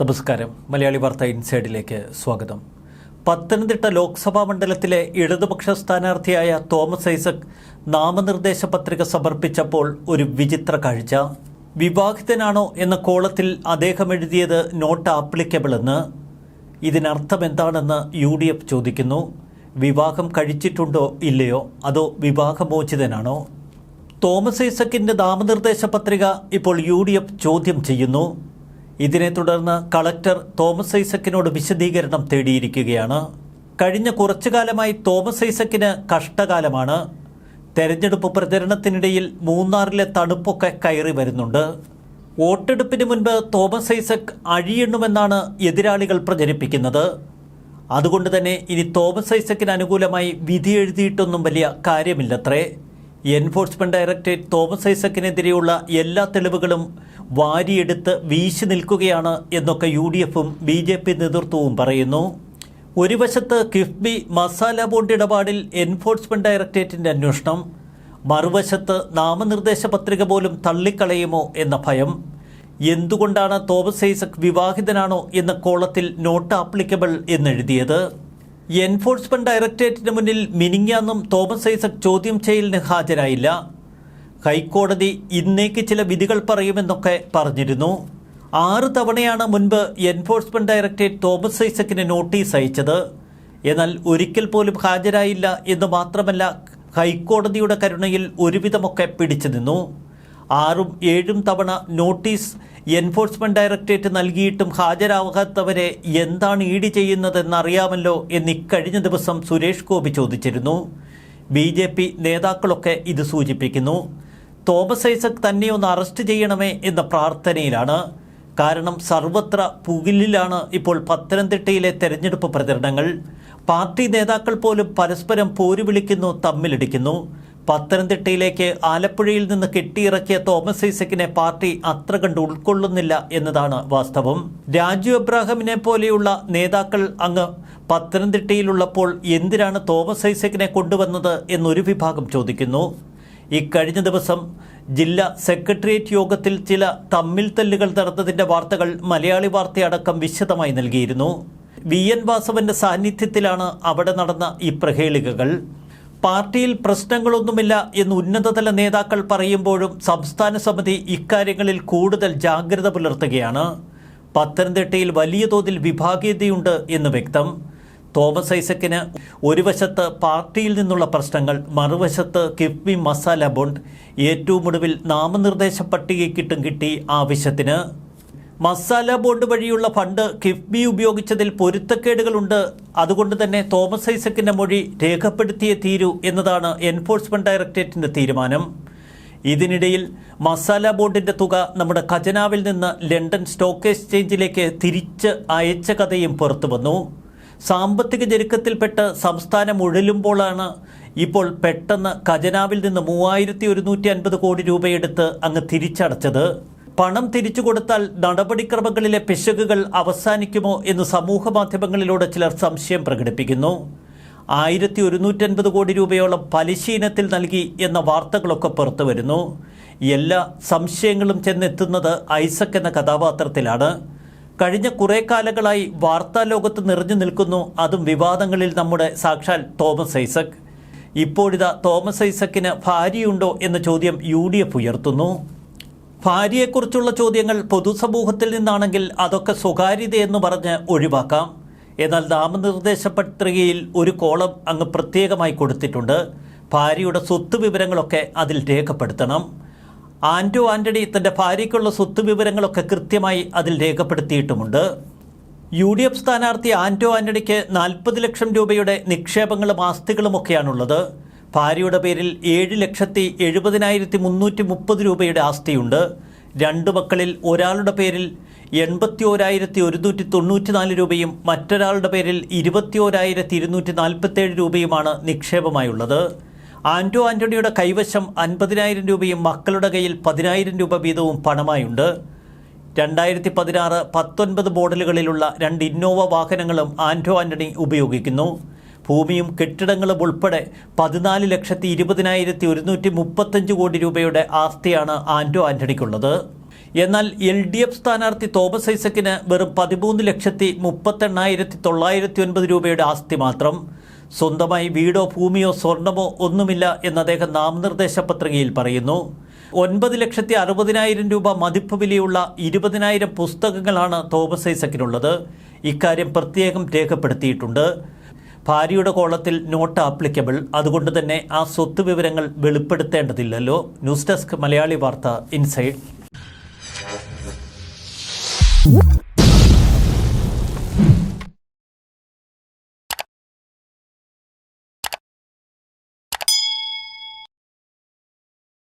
നമസ്കാരം. മലയാളി വാർത്ത ഇൻസൈഡിലേക്ക് സ്വാഗതം. പത്തനംതിട്ട ലോക്സഭാ മണ്ഡലത്തിലെ ഇടതുപക്ഷ സ്ഥാനാർത്ഥിയായ തോമസ് ഐസക് നാമനിർദ്ദേശ പത്രിക സമർപ്പിച്ചപ്പോൾ ഒരു വിചിത്ര കാഴ്ച. വിവാഹിതനാണോ എന്ന കോളത്തിൽ അദ്ദേഹം എഴുതിയത് നോട്ട് ആപ്ലിക്കബിൾ എന്ന്. ഇതിനർത്ഥം എന്താണെന്ന് യു ഡി എഫ് ചോദിക്കുന്നു. വിവാഹം കഴിച്ചിട്ടുണ്ടോ ഇല്ലയോ? അതോ വിവാഹമോചിതനാണോ? തോമസ് ഐസക്കിന്റെ നാമനിർദ്ദേശ പത്രിക ഇപ്പോൾ യു ഡി എഫ് ചോദ്യം ചെയ്യുന്നു. ഇതിനെ തുടർന്ന് കളക്ടർ തോമസ് ഐസക്കിനോട് വിശദീകരണം തേടിയിരിക്കുകയാണ്. കഴിഞ്ഞ കുറച്ചു കാലമായി തോമസ് ഐസക്കിന് കഷ്ടകാലമാണ്. തെരഞ്ഞെടുപ്പ് പ്രചരണത്തിനിടയിൽ മൂന്നാറിലെ തണുപ്പൊക്കെ കയറി വരുന്നുണ്ട്. വോട്ടെടുപ്പിന് മുൻപ് തോമസ് ഐസക് അഴിയെണ്ണുമെന്നാണ് എതിരാളികൾ പ്രചരിപ്പിക്കുന്നത്. അതുകൊണ്ട് തന്നെ ഇനി തോമസ് ഐസക്കിന് അനുകൂലമായി വിധി എഴുതിയിട്ടൊന്നും വലിയ കാര്യമില്ലത്രേ. എൻഫോഴ്സ്മെന്റ് ഡയറക്ടറേറ്റ് തോമസ് ഐസക്കിനെതിരെയുള്ള എല്ലാ തെളിവുകളും വാരിയെടുത്ത് വീശി നിൽക്കുകയാണ് എന്നൊക്കെ യു ഡി എഫും ബി ജെ പി നേതൃത്വവും പറയുന്നു. ഒരു വശത്ത് കിഫ്ബി മസാല ബോണ്ട് ഇടപാടിൽ എൻഫോഴ്സ്മെന്റ് ഡയറക്ടറേറ്റിന്റെ അന്വേഷണം മറുവശത്ത് നാമനിർദ്ദേശ പത്രിക പോലും തള്ളിക്കളയുമോ എന്ന ഭയം. എന്തുകൊണ്ടാണ് തോമസ് ഐസക് വിവാഹിതനാണോ എന്ന കോളത്തിൽ നോട്ട് ആപ്ലിക്കബിൾ എന്നെഴുതിയത്? എൻഫോഴ്സ്മെന്റ് ഡയറക്ടറേറ്റിന് മുന്നിൽ മിനിങ്ങാന്നും തോമസ് ഐസക് ചോദ്യം ചെയ്യലിന് ഹാജരായില്ല. ഹൈക്കോടതി ഇന്നേക്ക് ചില വിധികൾ പറയുമെന്നൊക്കെ പറഞ്ഞിരുന്നു. ആറ് തവണയാണ് മുൻപ് എൻഫോഴ്സ്മെന്റ് ഡയറക്ടറേറ്റ് തോമസ് ഐസക്കിന് നോട്ടീസ് അയച്ചത്. എന്നാൽ ഒരിക്കൽ പോലും ഹാജരായില്ല എന്ന് മാത്രമല്ല ഹൈക്കോടതിയുടെ കരുണയിൽ ഒരുവിധമൊക്കെ പിടിച്ചു നിന്നു. ആറും ഏഴും തവണ നോട്ടീസ് എൻഫോഴ്സ്മെന്റ് ഡയറക്ടറേറ്റ് നൽകിയിട്ടും ഹാജരാകാത്തവരെ എന്താണ് ഈടി ചെയ്യുന്നതെന്നറിയാമല്ലോ എന്ന് ഇക്കഴിഞ്ഞ ദിവസം സുരേഷ് ഗോപി ചോദിച്ചിരുന്നു. ബി ജെ പി നേതാക്കളൊക്കെ ഇത് സൂചിപ്പിക്കുന്നു. തോമസ് ഐസക് തന്നെ ഒന്ന് അറസ്റ്റ് ചെയ്യണമേ എന്ന പ്രാർത്ഥനയിലാണ്. കാരണം സർവത്ര പുകിലിലാണ് ഇപ്പോൾ പത്തനംതിട്ടയിലെ തെരഞ്ഞെടുപ്പ് പ്രചരണങ്ങൾ. പാർട്ടി നേതാക്കൾ പോലും പരസ്പരം പോരുവിളിക്കുന്നു തമ്മിലിടിക്കുന്നു. പത്തനംതിട്ടയിലേക്ക് ആലപ്പുഴയിൽ നിന്ന് കെട്ടിയിറക്കിയ തോമസ് ഐസക്കിനെ പാർട്ടി അത്ര കണ്ട് ഉൾക്കൊള്ളുന്നില്ല എന്നതാണ് വാസ്തവം. രാജു അബ്രാഹമിനെ പോലെയുള്ള നേതാക്കൾ അങ്ങ് പത്തനംതിട്ടയിലുള്ളപ്പോൾ എന്തിനാണ് തോമസ് ഐസക്കിനെ കൊണ്ടുവന്നത് എന്നൊരു വിഭാഗം ചോദിക്കുന്നു. ഇക്കഴിഞ്ഞ ദിവസം ജില്ലാ സെക്രട്ടേറിയറ്റ് യോഗത്തിൽ ചില തമ്മിൽ തല്ലുകൾ നടന്നതിന്റെ വാർത്തകൾ മലയാളി വാർത്തയടക്കം വിശദമായി നൽകിയിരുന്നു. വി. എൻ. വാസവന്റെ സാന്നിധ്യത്തിലാണ് അവിടെ നടന്ന ഈ പ്രഹേളികകൾ. പാർട്ടിയിൽ പ്രശ്നങ്ങളൊന്നുമില്ല എന്ന് ഉന്നതതല നേതാക്കൾ പറയുമ്പോഴും സംസ്ഥാന സമിതി ഇക്കാര്യങ്ങളിൽ കൂടുതൽ ജാഗ്രത പുലർത്തുകയാണ്. പത്തനംതിട്ടയിൽ വലിയ തോതിൽ വിഭാഗീയതയുണ്ട് എന്ന് വ്യക്തം. തോമസ് ഐസക്കിന് ഒരു വശത്ത് പാർട്ടിയിൽ നിന്നുള്ള പ്രശ്നങ്ങൾ മറുവശത്ത് കിഫ്ബി മസാല ബോണ്ട് ഏറ്റവും ഒടുവിൽ നാമനിർദ്ദേശ പട്ടികയ്ക്കിട്ടും കിട്ടി ആവശ്യത്തിന്. മസാല ബോണ്ട് വഴിയുള്ള ഫണ്ട് കിഫ്ബി ഉപയോഗിച്ചതിൽ പൊരുത്തക്കേടുകളുണ്ട്. അതുകൊണ്ട് തന്നെ തോമസ് ഐസക്കിന്റെ മൊഴി രേഖപ്പെടുത്തിയേ തീരൂ എന്നതാണ് എൻഫോഴ്സ്മെന്റ് ഡയറക്ടറേറ്റിന്റെ തീരുമാനം. ഇതിനിടയിൽ മസാല ബോണ്ടിന്റെ തുക നമ്മുടെ ഖജനാവിൽ നിന്ന് ലണ്ടൻ സ്റ്റോക്ക് എക്സ്ചേഞ്ചിലേക്ക് തിരിച്ച് അയച്ച കഥയും പുറത്തുവന്നു സാമ്പത്തിക ഞെരുക്കത്തിൽപ്പെട്ട് സംസ്ഥാനം ഉഴലുമ്പോഴാണ് ഇപ്പോൾ പെട്ടെന്ന് ഖജനാവിൽ നിന്ന് മൂവായിരത്തി കോടി രൂപയെടുത്ത് അങ്ങ് തിരിച്ചടച്ചത്. പണം തിരിച്ചു കൊടുത്താൽ നടപടിക്രമങ്ങളിലെ പിശകുകൾ അവസാനിക്കുമോ എന്ന് സമൂഹ മാധ്യമങ്ങളിലൂടെ ചിലർ സംശയം പ്രകടിപ്പിക്കുന്നു. ആയിരത്തി ഒരുന്നൂറ്റൻപത് കോടി രൂപയോളം പലിശീനത്തിൽ നൽകി എന്ന വാർത്തകളൊക്കെ പുറത്തു വരുന്നു. എല്ലാ സംശയങ്ങളും ചെന്നെത്തുന്നത് ഐസക് എന്ന കഥാപാത്രത്തിലാണ്. കഴിഞ്ഞ കുറേ കാലങ്ങളായി വാർത്താ ലോകത്ത് നിറഞ്ഞു നിൽക്കുന്നു. അതും വിവാദങ്ങളിൽ നമ്മുടെ സാക്ഷാൽ തോമസ് ഐസക്. ഇപ്പോഴിതാ തോമസ് ഐസക്കിന് ഭാര്യയുണ്ടോ എന്ന ചോദ്യം യു ഉയർത്തുന്നു. ഭാര്യയെക്കുറിച്ചുള്ള ചോദ്യങ്ങൾ പൊതുസമൂഹത്തിൽ നിന്നാണെങ്കിൽ അതൊക്കെ സ്വകാര്യതയെന്ന് പറഞ്ഞ് ഒഴിവാക്കാം. എന്നാൽ നാമനിർദ്ദേശ പത്രികയിൽ ഒരു കോളം അങ്ങ് പ്രത്യേകമായി കൊടുത്തിട്ടുണ്ട്. ഭാര്യയുടെ സ്വത്ത് വിവരങ്ങളൊക്കെ അതിൽ രേഖപ്പെടുത്തണം. ആന്റോ ആന്റണി തന്റെ ഭാര്യയ്ക്കുള്ള സ്വത്ത് വിവരങ്ങളൊക്കെ കൃത്യമായി അതിൽ രേഖപ്പെടുത്തിയിട്ടുമുണ്ട്. യു ഡി എഫ് സ്ഥാനാർത്ഥി ആന്റോ ആന്റണിക്ക് നാൽപ്പത് ലക്ഷം രൂപയുടെ നിക്ഷേപങ്ങളും ആസ്തികളുമൊക്കെയാണുള്ളത്. ഭാര്യയുടെ പേരിൽ ഏഴ് ലക്ഷത്തി എഴുപതിനായിരത്തി മുന്നൂറ്റി മുപ്പത് രൂപയുടെ ആസ്തിയുണ്ട്. രണ്ട് മക്കളിൽ ഒരാളുടെ പേരിൽ എൺപത്തി ഓരായിരത്തി ഒരുന്നൂറ്റി തൊണ്ണൂറ്റി നാല് രൂപയും മറ്റൊരാളുടെ പേരിൽ ഇരുപത്തി ഓരായിരത്തി ഇരുന്നൂറ്റി നാൽപ്പത്തേഴ് രൂപയുമാണ് നിക്ഷേപമായുള്ളത്. ആന്റോ ആന്റണിയുടെ കൈവശം അൻപതിനായിരം രൂപയും മക്കളുടെ കയ്യിൽ പതിനായിരം രൂപ വീതവും പണമായുണ്ട്. രണ്ടായിരത്തി പതിനാറ് പത്തൊൻപത് മോഡലുകളിലുള്ള രണ്ട് ഇന്നോവ വാഹനങ്ങളും ആന്റോ ആന്റണി ഉപയോഗിക്കുന്നു. ഭൂമിയും കെട്ടിടങ്ങളും ഉൾപ്പെടെ പതിനാല് ലക്ഷത്തി ഇരുപതിനായിരത്തി ഒരുന്നൂറ്റി മുപ്പത്തഞ്ച് കോടി രൂപയുടെ ആസ്തിയാണ് ആന്റോ ആന്റണിക്കുള്ളത്. എന്നാൽ എൽ ഡി എഫ് സ്ഥാനാർത്ഥി തോമസ് ഐസക്കിന് വെറും പതിമൂന്ന് ലക്ഷത്തി മുപ്പത്തെണ്ണായിരത്തി തൊള്ളായിരത്തി ഒൻപത് രൂപയുടെ ആസ്തി മാത്രം. സ്വന്തമായി വീടോ ഭൂമിയോ സ്വർണമോ ഒന്നുമില്ല എന്ന് അദ്ദേഹം നാമനിർദ്ദേശ പത്രികയിൽ പറയുന്നു. ഒൻപത് ലക്ഷത്തി അറുപതിനായിരം രൂപ മതിപ്പ് വിലയുള്ള ഇരുപതിനായിരം പുസ്തകങ്ങളാണ് തോമസ് ഐസക്കിനുള്ളത്. ഇക്കാര്യം പ്രത്യേകം രേഖപ്പെടുത്തിയിട്ടുണ്ട്. ഭാര്യയുടെ കോളത്തിൽ നോട്ട് ആപ്ലിക്കബിൾ അതുകൊണ്ട് തന്നെ ആ സ്വത്ത് വിവരങ്ങൾ വെളിപ്പെടുത്തേണ്ടതില്ലല്ലോ. ന്യൂസ് ഡെസ്ക് മലയാളി വാർത്ത ഇൻസൈഡ്.